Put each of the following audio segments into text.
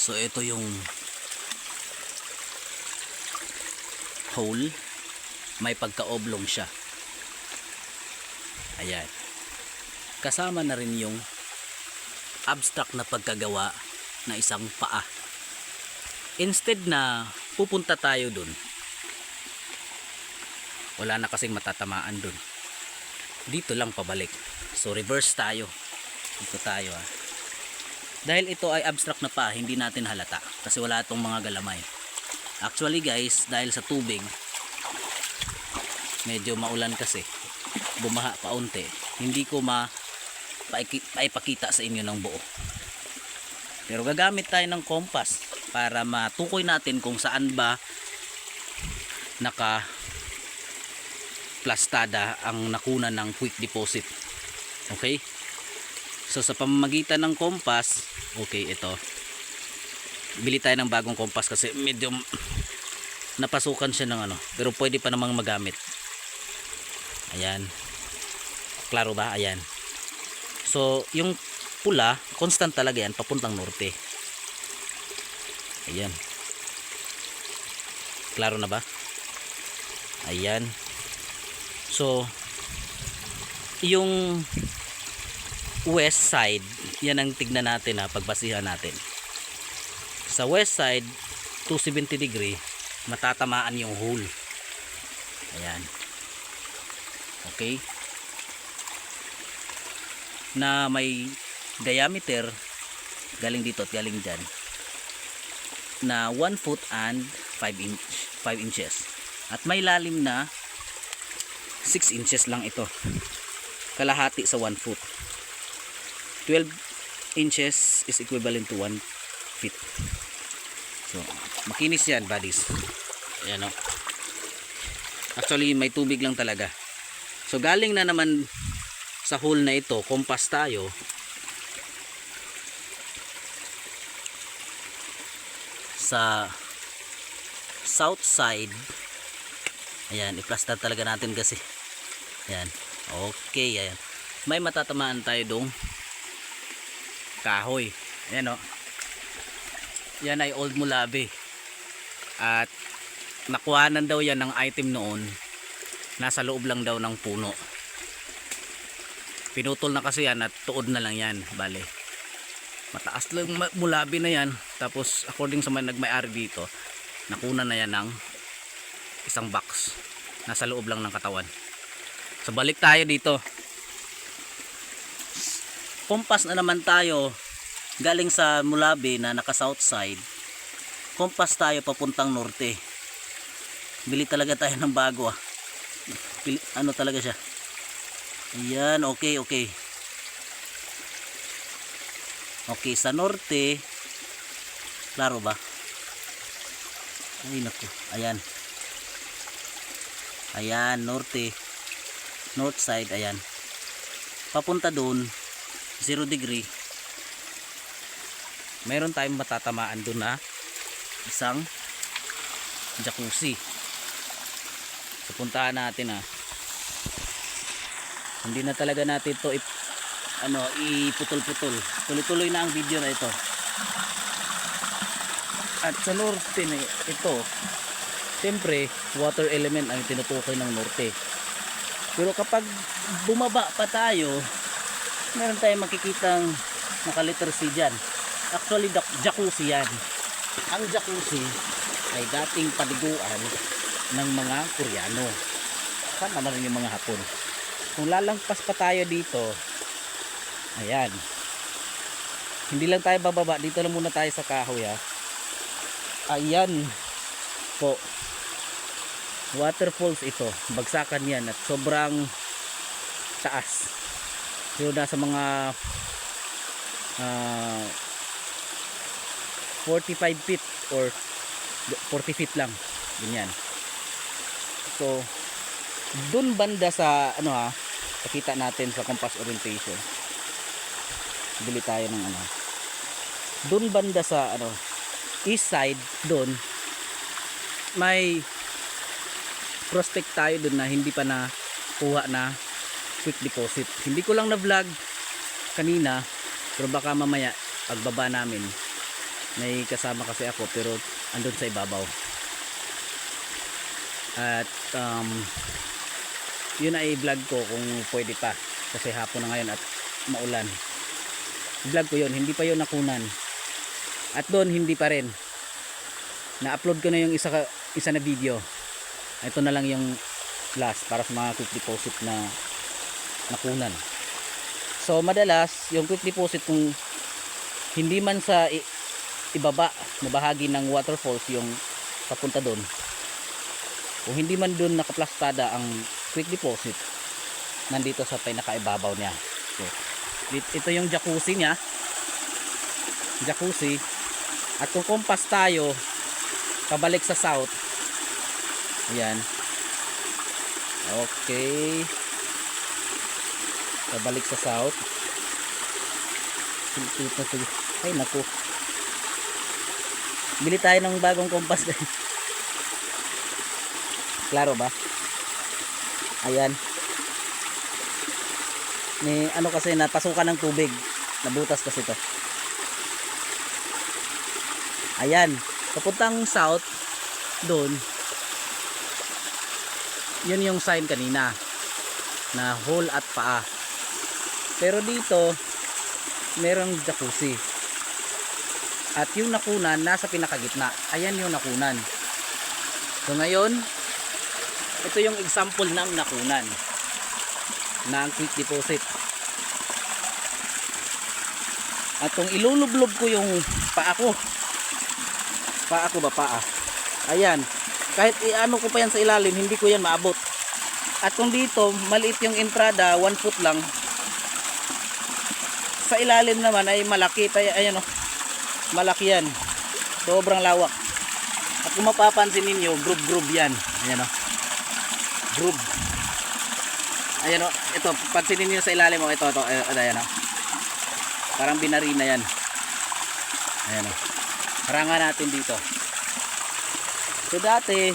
So ito yung hole. May pagka-oblong siya. Ayan. Kasama na rin yung abstract na pagkagawa na isang paa. Instead na pupunta tayo dun, wala na kasing matatamaan dun. Dito lang pabalik. So reverse tayo. Dito tayo ah. Dahil ito ay abstract na pa, hindi natin halata kasi wala itong mga galamay. Actually guys, dahil sa tubig, medyo maulan kasi, bumaha paunti, hindi ko ma paipakita sa inyo ng buo. Pero gagamit tayo ng compass para matukoy natin kung saan ba naka plastada ang nakuna ng quick deposit. Okay? So sa pamamagitan ng compass, okay ito. Bili tayo ng bagong compass kasi medyo napasukan siya ng ano, pero pwede pa namang magamit. Ayan. Klaro ba? Ayan. So, yung pula, constant talaga yan, papuntang norte. Ayan. Klaro na ba? Ayan. So, yung west side, yan ang tignan natin ha, pagbasihan natin. Sa west side, 270 degree, matatamaan yung hole. Ayan. Okay? Na may diameter galing dito at galing dyan na 1 foot and 5 inch 5 inches at may lalim na 6 inches lang ito kalahati sa 1 foot 12 inches is equivalent to 1 feet. So makinis yan buddies. Ayan o actually may tubig lang talaga. So galing na naman sa hole na ito compass tayo. Sa south side. Ayan i-plaster talaga natin kasi. Ayan. Okay ayan. May matatamaan tayo dong kahoy. Ayan o yan ay old mulabi at nakuhanan daw yan ng item noon. Nasa loob lang daw ng puno. Pinutol na kasi yan at tuod na lang yan bale. Mataas lang mulabi na yan. Tapos according sa mga nagmay-ari dito nakuna na yan ng isang box. Nasa loob lang ng katawan. So balik tayo dito kompas na naman tayo galing sa mulabi na naka south side kompas tayo papuntang norte bili talaga tayo ng bago ah Pili, ano talaga siya ayan okay okay Okay, sa norte, klaro ba? Ay, naku. Ayan. Ayan, norte. North side, ayan. Papunta doon, 0 degree. Meron tayong matatamaan doon na isang jacuzzi. So, puntahan natin ah. Hindi na talaga natin to ip ano, iputol-putol. Tuloy-tuloy na ang video na ito. At sa norte ito, siyempre, water element ang tinutukoy ng norte. Pero kapag bumaba pa tayo, meron tayong makikitang nakaliter C dyan. Actually, jacuzzi yan. Ang jacuzzi ay dating paliguan ng mga Koreano. Sama na rin yung mga Hapon. Kung lalangpas pa tayo dito, Ayan. Hindi lang tayo bababa. Dito lang muna tayo sa kahoy ha. Ayan po. Waterfalls ito. Bagsakan yan at sobrang taas. So nasa mga ah, 45 feet or 40 feet lang. Ganyan. So dun banda sa ano ha, pakita natin sa compass orientation bili tayo ng ano doon banda sa ano east side doon may prospect tayo doon na hindi pa na kuha na quick deposit. Hindi ko lang na vlog kanina pero baka mamaya pagbaba namin may kasama kasi ako pero andun sa ibabaw. At um, yun ay vlog ko kung pwede pa kasi hapon na ngayon at maulan. Vlog ko yun hindi pa yun nakunan. At doon hindi pa rin. Na-upload ko na yung isa, isa na video. Ito na lang yung last para sa mga quick deposit na nakunan so madalas yung quick deposit kung hindi man sa ibaba na bahagi ng waterfalls yung papunta doon. Kung hindi man doon nakaplastada ang quick deposit nandito sa pinakaibabaw niya. So, ito yung jacuzzi niya. Jacuzzi. At kung kompas tayo pabalik sa south. Ayan. Okay pabalik sa south. Silipit na tuloy. ay naku. Bili tayo ng bagong kompas guys klaro ba? Ayan. Ni ano kasi napasukan ng tubig. Nabutas kasi to. Ayan. Papuntang south doon yun yung sign kanina na hole at paa pero dito merong jacuzzi. At yung nakunan nasa pinakagitna. Ayan yung nakunan. So ngayon ito yung example ng nakunan ng quick deposit. At kung ilulublob ko yung paa ko paa ko ba paa? Ayan. Kahit iano ko pa yan sa ilalim hindi ko yan maabot. At kung dito maliit yung entrada 1 foot lang sa ilalim naman ay malaki tay ayan oh. Malaki yan. Sobrang lawak. At kung mapapansin ninyo group group yan. Ayan oh. Group ayan oh. Ito pansinin niyo sa ilalim oh. Ito ito ito ayan oh. Parang binari na yan. Ayan oh. Harangan natin dito. So dati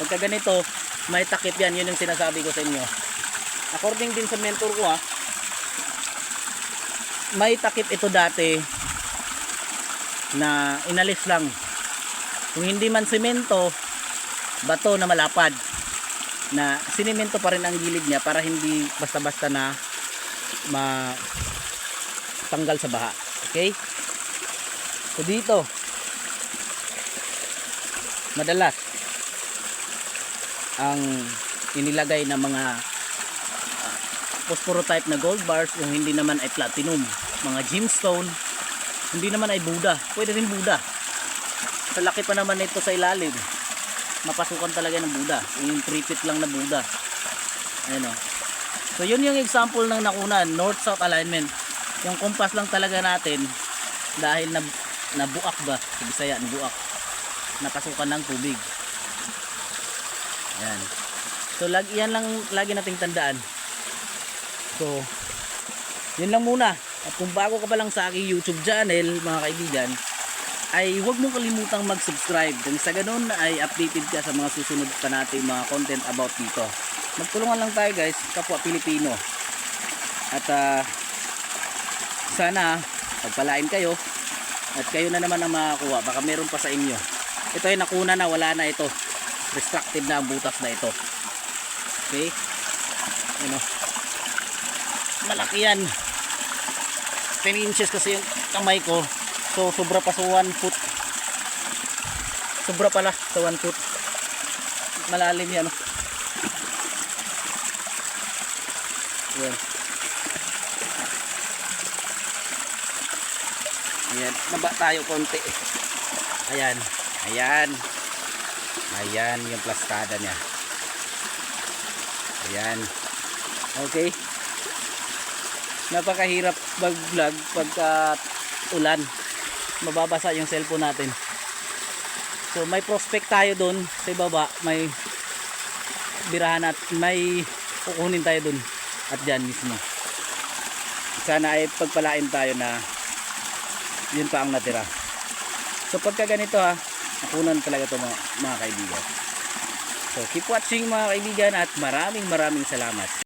pagka ganito may takip yan. Yun yung sinasabi ko sa inyo. According din sa mentor ko ha may takip ito dati na inalis lang. Kung hindi man semento bato na malapad. Na sinimento pa rin ang gilid niya para hindi basta-basta na ma tanggal sa baha. Okay? So dito madalas ang inilagay na mga ah, phosphoro type na gold bars kung hindi naman ay platinum mga gemstone. Hindi naman ay Buddha. Pwede rin Buddha. Sa laki pa naman nito sa ilalim mapasukan talaga ng Buddha. Yung 3 feet lang na Buddha. Ayan o. So yun yung example ng nakunan north south alignment. Yung compass lang talaga natin dahil na nabuak ba? Sa Bisaya nabuak. Napasukan ng tubig. Ayan. So lag, yan lang lagi nating tandaan. So yun lang muna at kung bago ka pa lang sa aking YouTube channel, mga kaibigan, ay huwag mong kalimutang mag-subscribe. Kung sa ganun ay updated ka sa mga susunod pa natin mga content about dito. Magtulungan lang tayo guys, kapwa Pilipino. At ah, sana pagpalain kayo at kayo na naman ang makakuha. Baka meron pa sa inyo. Ito ay nakuna na, wala na ito. Restricted na ang butas na ito. Okay? Ano? Malaki yan. 10 inches kasi yung kamay ko. So sobra pa sa 1 foot. Sobra pala sa 1 foot. Malalim yan. Yan. Ayan naba tayo konti. Ayan. Ayan. Ayan yung plastada niya. Ayan. Okay napakahirap mag vlog pagka ulan. Mababasa yung cellphone natin. So may prospect tayo doon sa baba may birahan at may kukunin tayo doon at dyan mismo. Sana ay pagpalain tayo na yun pa ang natira. So pagka ganito ha nakunan talaga to mga, mga kaibigan. So keep watching mga kaibigan at maraming maraming salamat